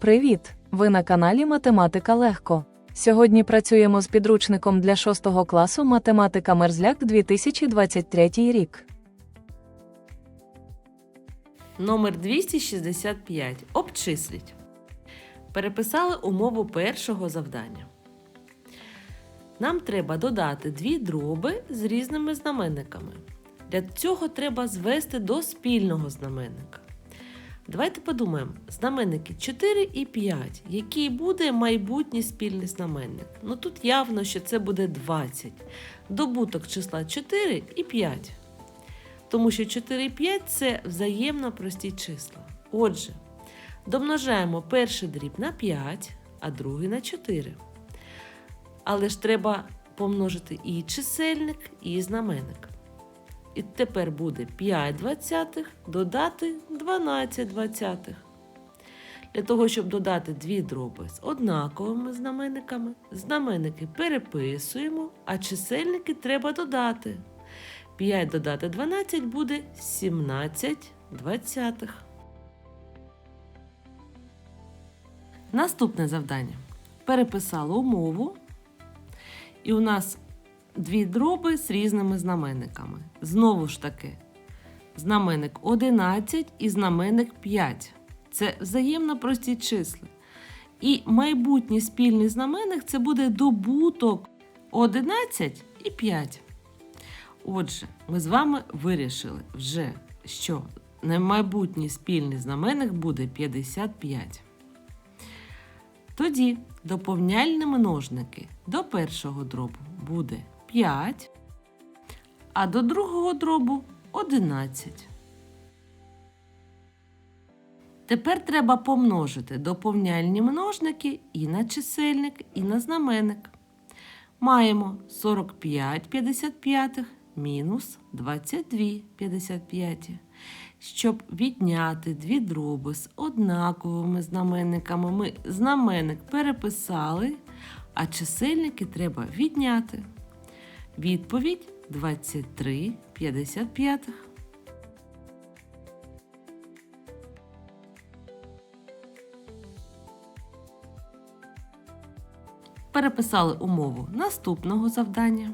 Привіт! Ви на каналі Математика Легко. Сьогодні працюємо з підручником для 6 класу Математика Мерзляк 2023 рік. Номер 265. Обчисліть. Переписали умову першого завдання. Нам треба додати дві дроби з різними знаменниками. Для цього треба звести до спільного знаменника. Давайте подумаємо: знаменники 4 і 5. Який буде майбутній спільний знаменник? Ну тут явно, що це буде 20. Добуток числа 4 і 5. Тому що 4 і 5 це взаємно прості числа. Отже, домножаємо перший дріб на 5, а другий на 4. Але ж треба помножити і чисельник, і знаменник. І тепер буде 5 двадцятих додати 12 двадцятих. Для того, щоб додати дві дроби з однаковими знаменниками, знаменники переписуємо, а чисельники треба додати. 5 додати 12 буде 17 двадцятих. Наступне завдання. Переписали умову. І у нас дві дроби з різними знаменниками. Знову ж таки, знаменник 11 і знаменник 5. Це взаємно прості числа. І майбутній спільний знаменник це буде добуток 11 і 5. Отже, ми з вами вирішили вже, що майбутній спільний знаменник буде 55. Тоді доповняльні множники до першого дробу буде 5, а до другого дробу 11. Тепер треба помножити доповняльні множники і на чисельник, і на знаменник. Маємо 45 55 мінус 22 55. Щоб відняти дві дроби з однаковими знаменниками, ми знаменник переписали, а чисельники треба відняти. Відповідь 23 55. Переписали умову наступного завдання.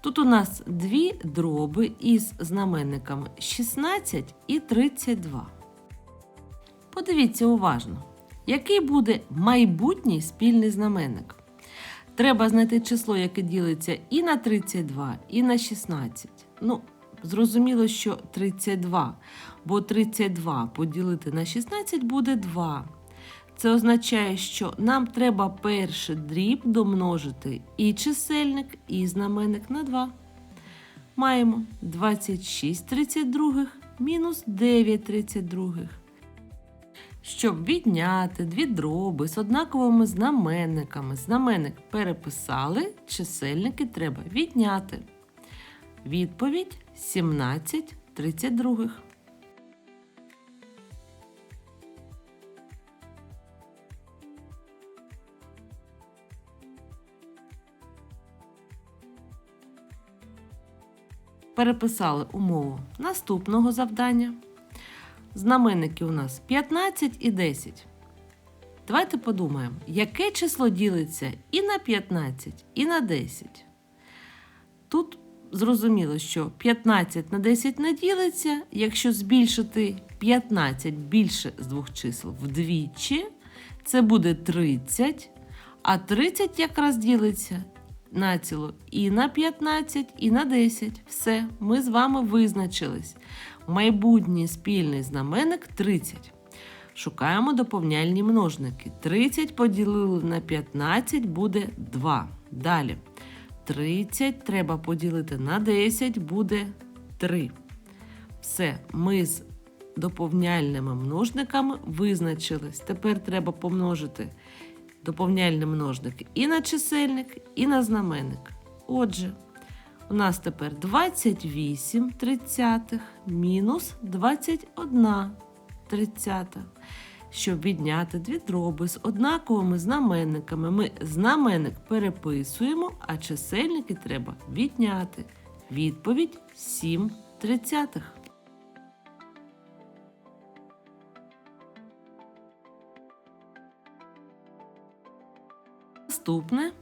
Тут у нас дві дроби із знаменниками 16 і 32. Подивіться уважно, який буде майбутній спільний знаменник. Треба знайти число, яке ділиться і на 32, і на 16. Ну, зрозуміло, що 32, бо 32 поділити на 16 буде 2. Це означає, що нам треба перший дріб домножити і чисельник, і знаменник на 2. Маємо 26 32 мінус 9 32. Щоб відняти дві дроби з однаковими знаменниками, знаменник переписали, чисельники треба відняти. Відповідь 17 32. Переписали умову наступного завдання. Знаменники у нас 15 і 10. Давайте подумаємо, яке число ділиться і на 15, і на 10. Тут зрозуміло, що 15 на 10 не ділиться. Якщо збільшити 15 більше з двох чисел вдвічі, це буде 30. А 30 якраз ділиться націло і на 15, і на 10. Все, ми з вами визначились. Майбутній спільний знаменник 30. Шукаємо доповняльні множники. 30 поділили на 15 буде 2. Далі. 30 треба поділити на 10 буде 3. Все, ми з доповняльними множниками визначились. Тепер треба помножити доповняльний множник і на чисельник, і на знаменник. Отже, у нас тепер 28 тридцятих мінус 21 тридцята. Щоб відняти дві дроби з однаковими знаменниками, ми знаменник переписуємо, а чисельники треба відняти. Відповідь 7 тридцятих. Наступне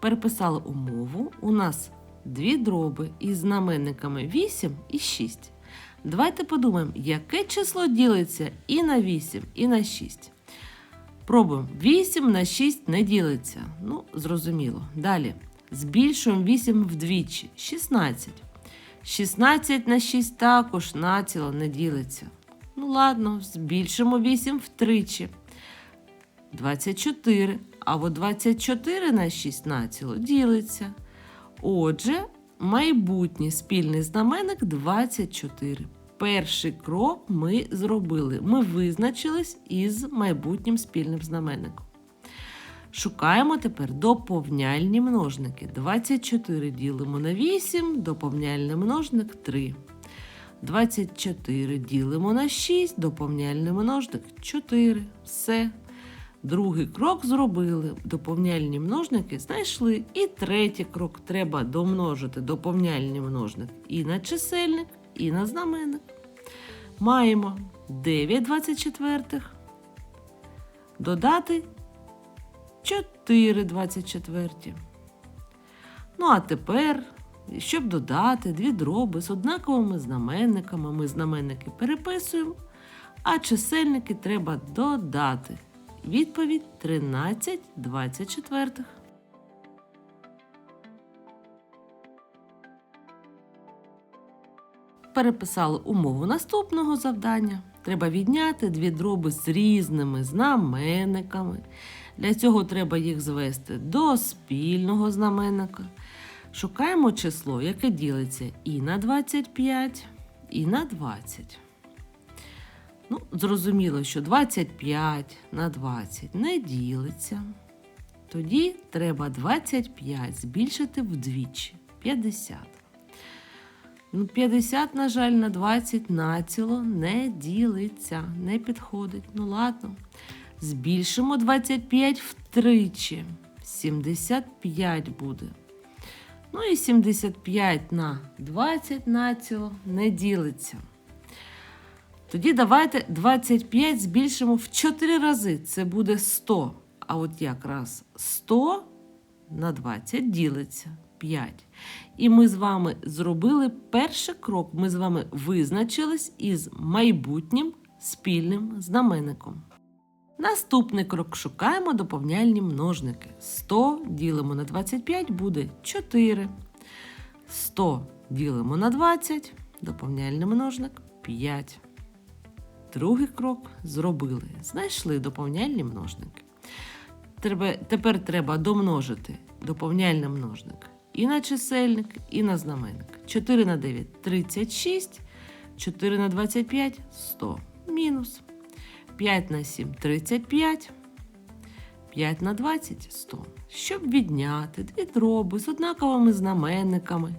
переписали умову. У нас дві дроби із знаменниками 8 і 6. Давайте подумаємо, яке число ділиться і на 8, і на 6. Пробуємо. 8 на 6 не ділиться. Ну, зрозуміло. Далі. Збільшуємо 8 вдвічі. 16. 16 на 6 також націло не ділиться. Ну ладно, збільшимо 8 втричі. 24. А от 24 на 6 націло ділиться. Отже, майбутній спільний знаменник 24. Перший крок ми зробили. Ми визначились із майбутнім спільним знаменником. Шукаємо тепер доповняльні множники. 24 ділимо на 8, доповняльний множник 3. 24 ділимо на 6, доповняльний множник 4. Все. Другий крок зробили. Доповняльні множники знайшли. І третій крок треба домножити доповняльний множник і на чисельник, і на знаменник. Маємо 9 24. Додати 4 24. Ну, а тепер, щоб додати дві дроби з однаковими знаменниками, ми знаменники переписуємо, а чисельники треба додати. Відповідь 13 24. Переписали умову наступного завдання. Треба відняти дві дроби з різними знаменниками. Для цього треба їх звести до спільного знаменника. Шукаємо число, яке ділиться і на 25, і на 20. Ну, зрозуміло, що 25 на 20 не ділиться. Тоді треба 25 збільшити вдвічі 50. Ну, 50, на жаль, на 20 націло не ділиться, не підходить. Ну ладно. Збільшимо 25 втричі. 75 буде. Ну і 75 на 20 націло не ділиться. Тоді давайте 25 збільшимо в 4 рази. Це буде 100. А от якраз 100 на 20 ділиться 5. І ми з вами зробили перший крок. Ми з вами визначились із майбутнім спільним знаменником. Наступний крок шукаємо доповняльні множники. 100 ділимо на 25 буде 4. 100 ділимо на 20, доповняльний множник 5. Другий крок зробили. Знайшли доповняльні множники. Треба, тепер треба домножити доповняльний множник і на чисельник, і на знаменник. 4 на 9 36, 4 на 25 100. Мінус. 5 на 7 35, 5 на 20 100. Щоб відняти дві дроби з однаковими знаменниками.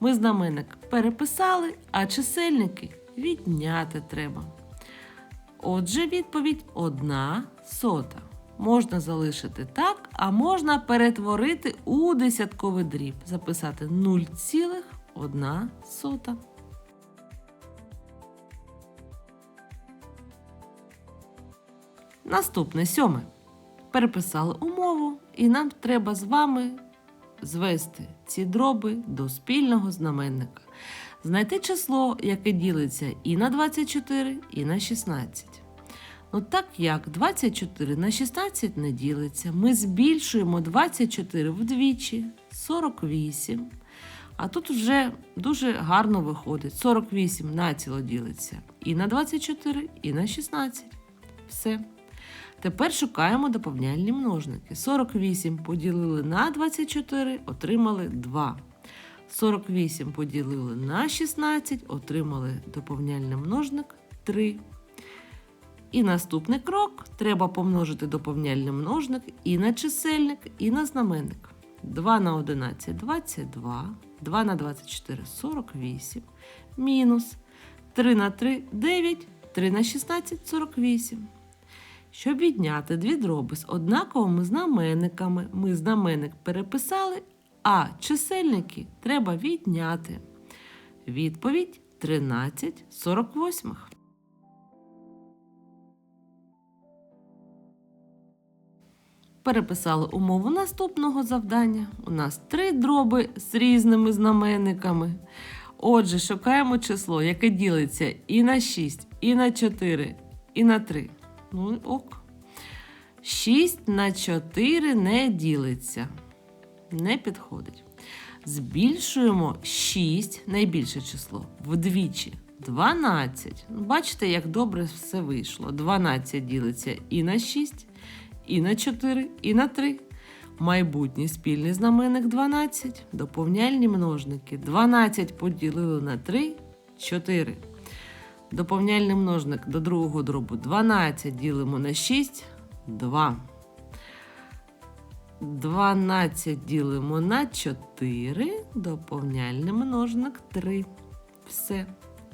Ми знаменник переписали, а чисельники відняти треба. Отже, відповідь одна сота. Можна залишити так, а можна перетворити у десятковий дріб. Записати 0,1 сота. Наступне сьоме. Переписали умову, і нам треба з вами звести ці дроби до спільного знаменника. Знайти число, яке ділиться і на 24, і на 16. Ну так як 24 на 16 не ділиться, ми збільшуємо 24 вдвічі 48. А тут вже дуже гарно виходить. 48 націло ділиться і на 24, і на 16. Все. Тепер шукаємо доповняльні множники. 48 поділили на 24, отримали 2. 48 поділили на 16, отримали доповняльний множник 3. І наступний крок треба помножити доповняльний множник і на чисельник, і на знаменник. 2 на 11 22, 2 на 24 48, мінус 3 на 3 9, 3 на 16 48. Щоб відняти дві дроби з однаковими знаменниками, ми знаменник переписали, а чисельники треба відняти. Відповідь 13 48. переписали умову наступного завдання. У нас три дроби з різними знаменниками. Отже, шукаємо число, яке ділиться і на 6, і на 4, і на 3. Ну, ок. 6 на 4 не ділиться. Не підходить. Збільшуємо 6, найбільше число, вдвічі. 12. Ну, Бачите, як добре все вийшло. 12 ділиться і на 6, і на 4, і на 3. Майбутній спільний знаменник 12. Доповняльні множники. 12 поділили на 3, 4. Доповняльний множник до другого дробу 12 ділимо на 6, 2. 12 ділимо на 4, доповняльний множник 3. Все.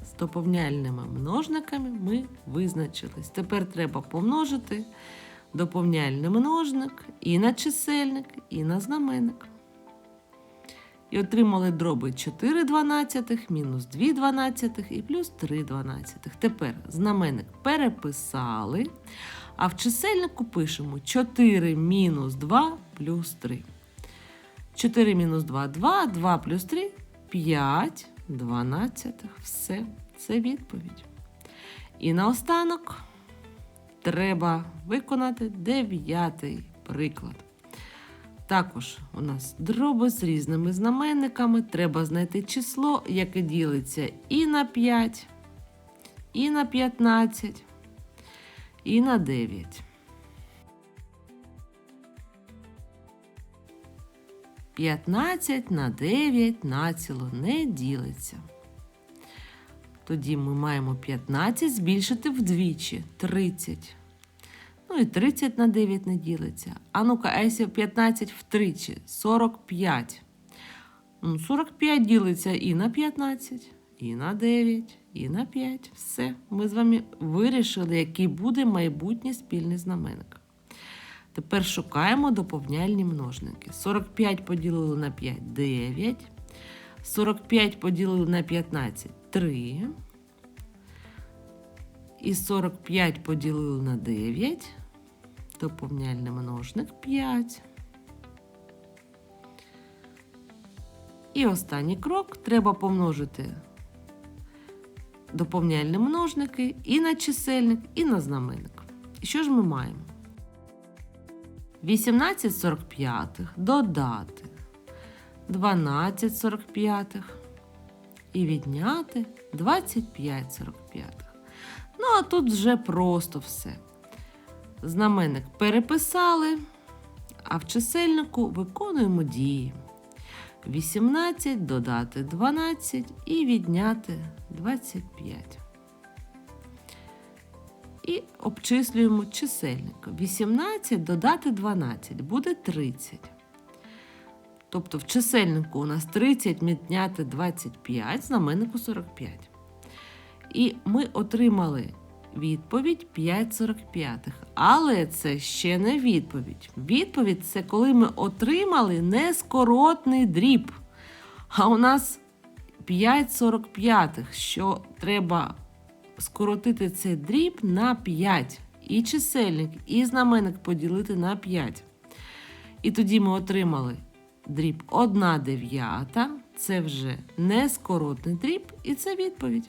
З доповняльними множниками ми визначились. Тепер треба помножити доповняльний множник і на чисельник, і на знаменник. І отримали дроби 4 дванадцятих, мінус 2 дванадцятих і плюс 3 дванадцятих. Тепер знаменник переписали, а в чисельнику пишемо 4 мінус 2 плюс 3. 4 мінус 2 2, 2 плюс 3 5 дванадцятих. Все, це відповідь. І наостанок треба виконати дев'ятий приклад. Також у нас дроби з різними знаменниками. Треба знайти число, яке ділиться і на 5, і на 15, і на 9. 15 на 9 націло не ділиться. Тоді ми маємо 15 збільшити вдвічі 30. Ну і 30 на 9 не ділиться. А ну-ка, якщо 15 втричі 45. Ну, 45 ділиться і на 15, і на 9, і на 5. Все. Ми з вами вирішили, який буде майбутній спільний знаменник. Тепер шукаємо доповняльні множники. 45 поділили на 5 9. 45 поділили на 15 3. І 45 поділили на 9. Доповняльний множник 5. І останній крок треба помножити доповняльні множники і на чисельник, і на знаменник. Що ж ми маємо? 18 45 додати 12 45 і відняти 25 45. Ну, а тут вже просто все. Знаменник переписали, а в чисельнику виконуємо дії. 18 додати 12 і відняти 25. І обчислюємо чисельник. 18 додати 12 буде 30. Тобто в чисельнику у нас 30 відняти 25, знаменнику 45. І ми отримали відповідь 5,45. Але це ще не відповідь. Відповідь це коли ми отримали нескоротний дріб. А у нас 5,45, що треба скоротити цей дріб на 5. І чисельник, і знаменник поділити на 5. І тоді ми отримали дріб 1 дев'ята. Це вже нескоротний дріб, і це відповідь.